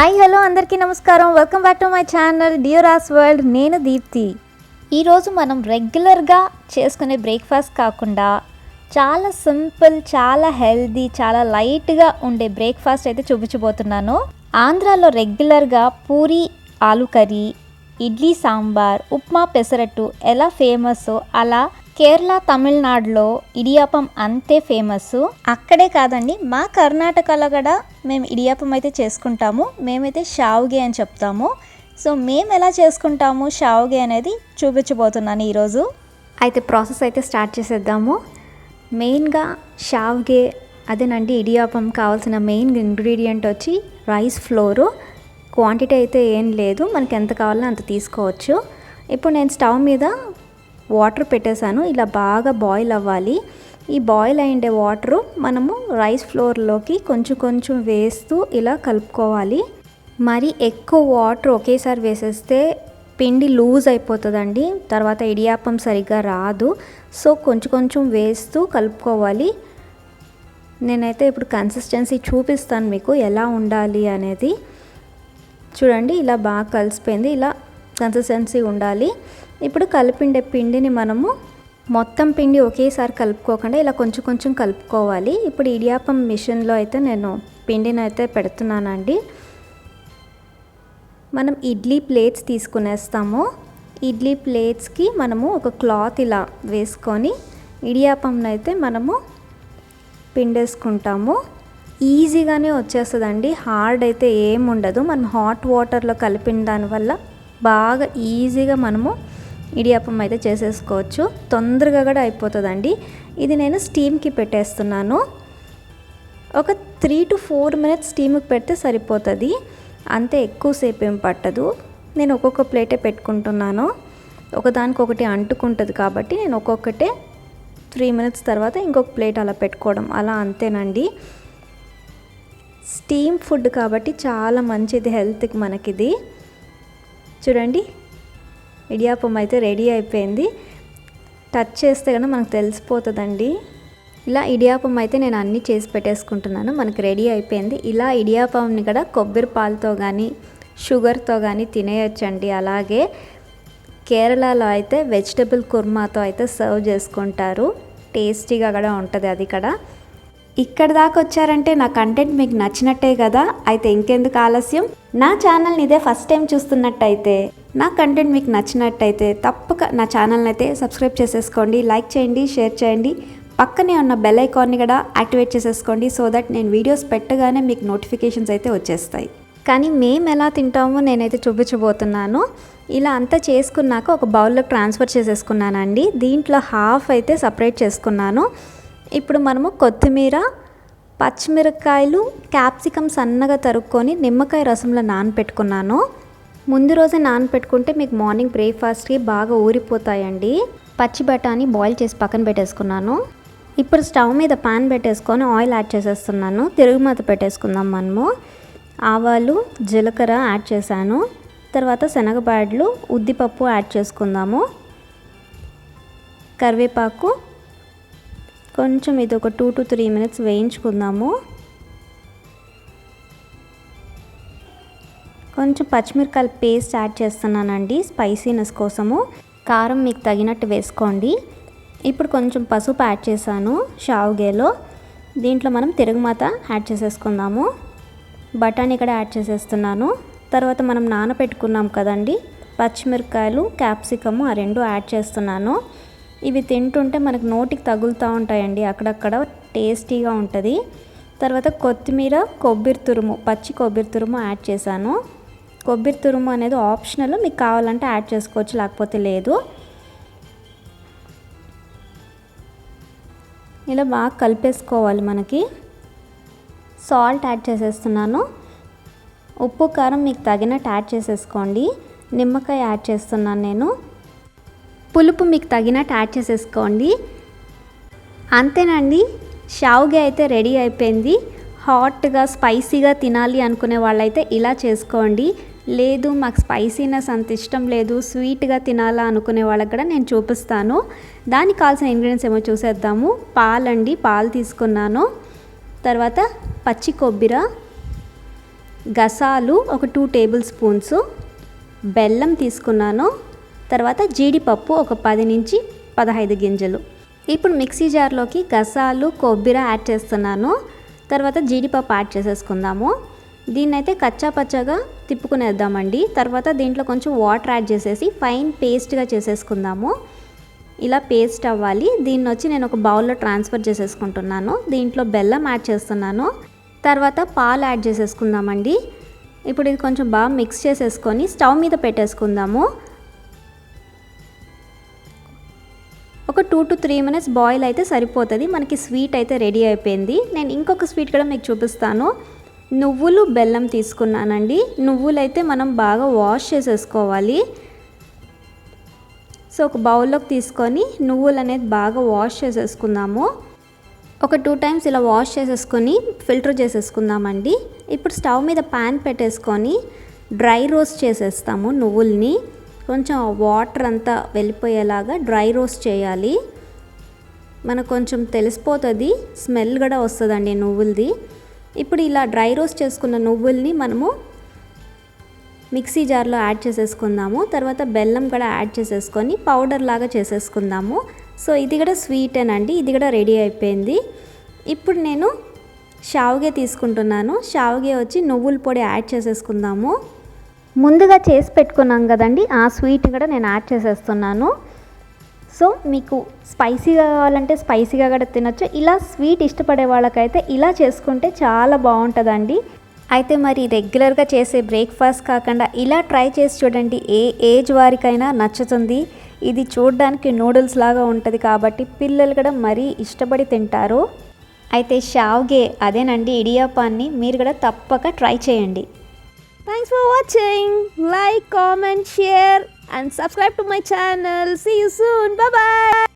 Hi hello అందరికీ నమస్కారం. Welcome back to my channel Deora's world నేను దీప్తి. ఈరోజు మనం రెగ్యులర్గా చేసుకునే బ్రేక్ఫాస్ట్ కాకుండా చాలా సింపుల్ చాలా హెల్దీ చాలా లైట్గా ఉండే బ్రేక్ఫాస్ట్ అయితే చూపించబోతున్నాను. ఆంధ్రాలో రెగ్యులర్గా పూరి ఆలు కర్రీ ఇడ్లీ సాంబార్ ఉప్మా పెసరట్టు ఎలా ఫేమస్ అలా కేరళ తమిళనాడులో ఇడియాపం అంతే ఫేమస్ అక్కడే కాదండి మా కర్ణాటకలో కూడా మేము ఇడియాపం అయితే చేసుకుంటాము. మేమైతే షావుగే అని చెప్తాము. సో మేము ఎలా చేసుకుంటాము షావుగే అనేది చూపించబోతున్నాను ఈరోజు. అయితే ప్రాసెస్ అయితే స్టార్ట్ చేసేద్దాము. మెయిన్గా షావ్గే అదేనండి ఇడియాపం కావాల్సిన మెయిన్ ఇంగ్రీడియంట్ వచ్చి రైస్ ఫ్లోరు. క్వాంటిటీ అయితే ఏం లేదు మనకి ఎంత కావాలో అంత తీసుకోవచ్చు. ఇప్పుడు నేను స్టవ్ మీద వాటర్ పెట్టేశాను. ఇలా బాగా బాయిల్ అవ్వాలి. ఈ బాయిల్ అయ్యే వాటరు మనము రైస్ ఫ్లోర్లోకి కొంచెం కొంచెం వేస్తూ ఇలా కలుపుకోవాలి. మరి ఎక్కువ వాటర్ ఒకేసారి వేసేస్తే పిండి లూజ్ అయిపోతుందండి. తర్వాత ఇడియాపం సరిగ్గా రాదు. సో కొంచెం కొంచెం వేస్తూ కలుపుకోవాలి. నేనైతే ఇప్పుడు కన్సిస్టెన్సీ చూపిస్తాను మీకు ఎలా ఉండాలి అనేది. చూడండి ఇలా బాగా కలిసిపోయింది. ఇలా కన్సిస్టెన్సీ ఉండాలి. ఇప్పుడు కలిపిండే పిండిని మనము మొత్తం పిండి ఒకేసారి కలుపుకోకుండా ఇలా కొంచెం కొంచెం కలుపుకోవాలి. ఇప్పుడు ఇడియాపం మిషన్లో అయితే నేను పిండిని అయితే పెడుతున్నానండి. మనం ఇడ్లీ ప్లేట్స్ తీసుకునేస్తాము. ఇడ్లీ ప్లేట్స్కి మనము ఒక క్లాత్ ఇలా వేసుకొని ఇడియాపంను అయితే మనము పిండేసుకుంటాము. ఈజీగానే వచ్చేస్తుందండి. హార్డ్ అయితే ఏం ఉండదు మనం హాట్ వాటర్లో కలిపిన దానివల్ల బాగా ఈజీగా మనము ఇడియాపం అయితే చేసేసుకోవచ్చు. తొందరగా కూడా అయిపోతుందండి. ఇది నేను స్టీమ్కి పెట్టేస్తున్నాను. ఒక త్రీ టు ఫోర్ మినిట్స్ స్టీమ్కి పెడితే సరిపోతుంది. అంతే ఎక్కువసేపు ఏం పట్టదు. నేను ఒక్కొక్క ప్లేటే పెట్టుకుంటున్నాను. ఒకదానికొకటి అంటుకుంటుంది కాబట్టి నేను ఒక్కొక్కటే త్రీ మినిట్స్ తర్వాత ఇంకొక ప్లేట్ అలా పెట్టుకోవడం. అలా అంతేనండి. స్టీమ్ ఫుడ్ కాబట్టి చాలా మంచిది హెల్త్కి మనకిది. చూడండి ఇడియాపం అయితే రెడీ అయిపోయింది. టచ్ చేస్తే కనుక మనకు తెలిసిపోతుందండి. ఇలా ఇడియాపం అయితే నేను అన్నీ చేసి పెట్టేసుకుంటున్నాను. మనకి రెడీ అయిపోయింది. ఇలా ఇడియాపంని కూడా కొబ్బరి పాలతో కానీ షుగర్తో కానీ తినేయొచ్చండి. అలాగే కేరళలో అయితే వెజిటబుల్ కుర్మాతో అయితే సర్వ్ చేసుకుంటారు. టేస్టీగా కూడా ఉంటుంది అది కూడా. ఇక్కడ దాకా వచ్చారంటే నా కంటెంట్ మీకు నచ్చినట్టే కదా. అయితే ఇంకెందుకు ఆలస్యం? నా ఛానల్ని ఇదే ఫస్ట్ టైం చూస్తున్నట్టయితే నా కంటెంట్ మీకు నచ్చినట్టయితే తప్పక నా ఛానల్ని అయితే సబ్స్క్రైబ్ చేసేసుకోండి లైక్ చేయండి షేర్ చేయండి. పక్కనే ఉన్న బెల్ ఐకాన్ని కూడా యాక్టివేట్ చేసేసుకోండి సో దట్ నేను వీడియోస్ పెట్టగానే మీకు నోటిఫికేషన్స్ అయితే వచ్చేస్తాయి. కానీ మేము ఎలా తింటామో నేనైతే చూపించబోతున్నాను. ఇలా అంతా చేసుకున్నాక ఒక బౌల్లో ట్రాన్స్ఫర్ చేసేసుకున్నానండి. దీంట్లో హాఫ్ అయితే సపరేట్ చేసుకున్నాను. ఇప్పుడు మనము కొత్తిమీర పచ్చిమిరపకాయలు క్యాప్సికమ్ సన్నగా తరుక్కొని నిమ్మకాయ రసంలో నానపెట్టుకున్నాను. ముందు రోజే నానపెట్టుకుంటే మీకు మార్నింగ్ బ్రేక్ఫాస్ట్కి బాగా ఊరిపోతాయండి. పచ్చి బఠానీ బాయిల్ చేసి పక్కన పెట్టేసుకున్నాను. ఇప్పుడు స్టవ్ మీద పాన్ పెట్టేసుకొని ఆయిల్ యాడ్ చేసేస్తున్నాను. తిరుగుమత పెట్టేసుకుందాం మనము. ఆవాలు జీలకర్ర యాడ్ చేశాను. తర్వాత శనగబాడ్లు ఉద్దిపప్పు యాడ్ చేసుకుందాము. కరివేపాకు కొంచెం ఇది ఒక టూ టు త్రీ మినిట్స్ వేయించుకుందాము. కొంచెం పచ్చిమిరకాయల పేస్ట్ యాడ్ చేస్తున్నానండి స్పైసీనెస్ కోసము. కారం మీకు తగినట్టు వేసుకోండి. ఇప్పుడు కొంచెం పసుపు యాడ్ చేశాను షావుగేలో. దీంట్లో మనం తిరుగుమాత యాడ్ చేసేసుకుందాము. బఠానీ ఇక్కడ యాడ్ చేసేస్తున్నాను. తర్వాత మనం నానబెట్టుకున్నాం కదండి పచ్చిమిరకాయలు క్యాప్సికము ఆ రెండు యాడ్ చేస్తున్నాను. ఇవి తింటుంటే మనకు నోటికి తగులుతూ ఉంటాయండి అక్కడక్కడ టేస్టీగా ఉంటుంది. తర్వాత కొత్తిమీర కొబ్బరి తురుము పచ్చి కొబ్బరి తురుము యాడ్ చేశాను. కొబ్బరి తురుము అనేది ఆప్షనల్. మీకు కావాలంటే యాడ్ చేసుకోవచ్చు లేకపోతే లేదు. ఇలా బాగా కలిపేసుకోవాలి మనకి. సాల్ట్ యాడ్ చేసేస్తున్నాను. ఉప్పు కారం మీకు తగినట్టు యాడ్ చేసేసుకోండి. నిమ్మకాయ యాడ్ చేస్తున్నాను నేను. పులుపు మీకు తగినట్టు యాడ్ చేసేసుకోండి. అంతేనండి షావుగా అయితే రెడీ అయిపోయింది. హాట్గా స్పైసీగా తినాలి అనుకునే వాళ్ళైతే ఇలా చేసుకోండి. లేదు మాకు స్పైసీనెస్ అంత ఇష్టం లేదు స్వీట్గా తినాలా అనుకునే వాళ్ళకి కూడా నేను చూపిస్తాను. దానికి కావాల్సిన ఇంగ్రీడియంట్స్ ఏమో చూసేద్దాము. పాలండి పాలు తీసుకున్నాను. తర్వాత పచ్చి కొబ్బరి గసాలు ఒక టూ టేబుల్ స్పూన్స్ బెల్లం తీసుకున్నాను. తర్వాత జీడిపప్పు ఒక పది నుంచి పదహైదు గింజలు. ఇప్పుడు మిక్సీ జార్లోకి గసాలు కొబ్బరి యాడ్ చేస్తున్నాను. తర్వాత జీడిపప్పు యాడ్ చేసేసుకుందాము. దీన్నైతే కచ్చా పచ్చగా తిప్పుకునేద్దామండి. తర్వాత దీంట్లో కొంచెం వాటర్ యాడ్ చేసేసి ఫైన్ పేస్ట్గా చేసేసుకుందాము. ఇలా పేస్ట్ అవ్వాలి. దీన్ని వచ్చి నేను ఒక బౌల్లో ట్రాన్స్ఫర్ చేసేసుకుంటున్నాను. దీంట్లో బెల్లం యాడ్ చేస్తున్నాను. తర్వాత పాలు యాడ్ చేసేసుకుందామండి. ఇప్పుడు ఇది కొంచెం బాగా మిక్స్ చేసేసుకొని స్టవ్ మీద పెట్టేసుకుందాము. ఒక two to three minutes boil అయితే సరిపోతుంది. మనకి స్వీట్ అయితే రెడీ అయిపోయింది. నేను ఇంకొక స్వీట్ కూడా మీకు చూపిస్తాను. నువ్వులు బెల్లం తీసుకున్నానండి. నువ్వులు అయితే మనం బాగా వాష్ చేసేసుకోవాలి. సో ఒక బౌల్లోకి తీసుకొని నువ్వులు అనేది బాగా వాష్ చేసేసుకుందాము. ఒక టూ టైమ్స్ ఇలా వాష్ చేసేసుకొని ఫిల్టర్ చేసేసుకుందామండి. ఇప్పుడు స్టవ్ మీద ప్యాన్ పెట్టేసుకొని డ్రై రోస్ట్ చేసేస్తాము నువ్వుల్ని. కొంచెం వాటర్ అంతా వెళ్ళిపోయేలాగా డ్రై రోస్ట్ చేయాలి. మనకు కొంచెం తెలిసిపోతుంది స్మెల్ కూడా వస్తుందండి నువ్వులది. ఇప్పుడు ఇలా డ్రై రోస్ట్ చేసుకున్న నువ్వుల్ని మనము మిక్సీ జార్లో యాడ్ చేసేసుకుందాము. తర్వాత బెల్లం కూడా యాడ్ చేసేసుకొని పౌడర్ లాగా చేసేసుకుందాము. సో ఇది కూడా స్వీటేనండి ఇది కూడా రెడీ అయిపోయింది. ఇప్పుడు నేను షావుగే తీసుకుంటున్నాను. షావుగే వచ్చి నువ్వుల పొడి యాడ్ చేసేసుకుందాము. ముందుగా చేసి పెట్టుకున్నాం కదండి. ఆ స్వీట్ కూడా నేను యాడ్ చేసేస్తున్నాను. సో మీకు స్పైసీగా కావాలంటే స్పైసీగా కూడా తినొచ్చు. ఇలా స్వీట్ ఇష్టపడే వాళ్ళకైతే ఇలా చేసుకుంటే చాలా బాగుంటుందండి. అయితే మరి రెగ్యులర్గా చేసే బ్రేక్ఫాస్ట్ కాకుండా ఇలా ట్రై చేసి చూడండి ఏ ఏజ్ వారికైనా నచ్చుతుంది. ఇది చూడడానికి నూడిల్స్ లాగా ఉంటుంది కాబట్టి పిల్లలు కూడా మరీ ఇష్టపడి తింటారు. అయితే షావ్గే అదేనండి ఇడియాపాన్ని మీరు కూడా తప్పక ట్రై చేయండి. Thanks for watching. Like, comment, share, and subscribe to my channel. See you soon. Bye bye.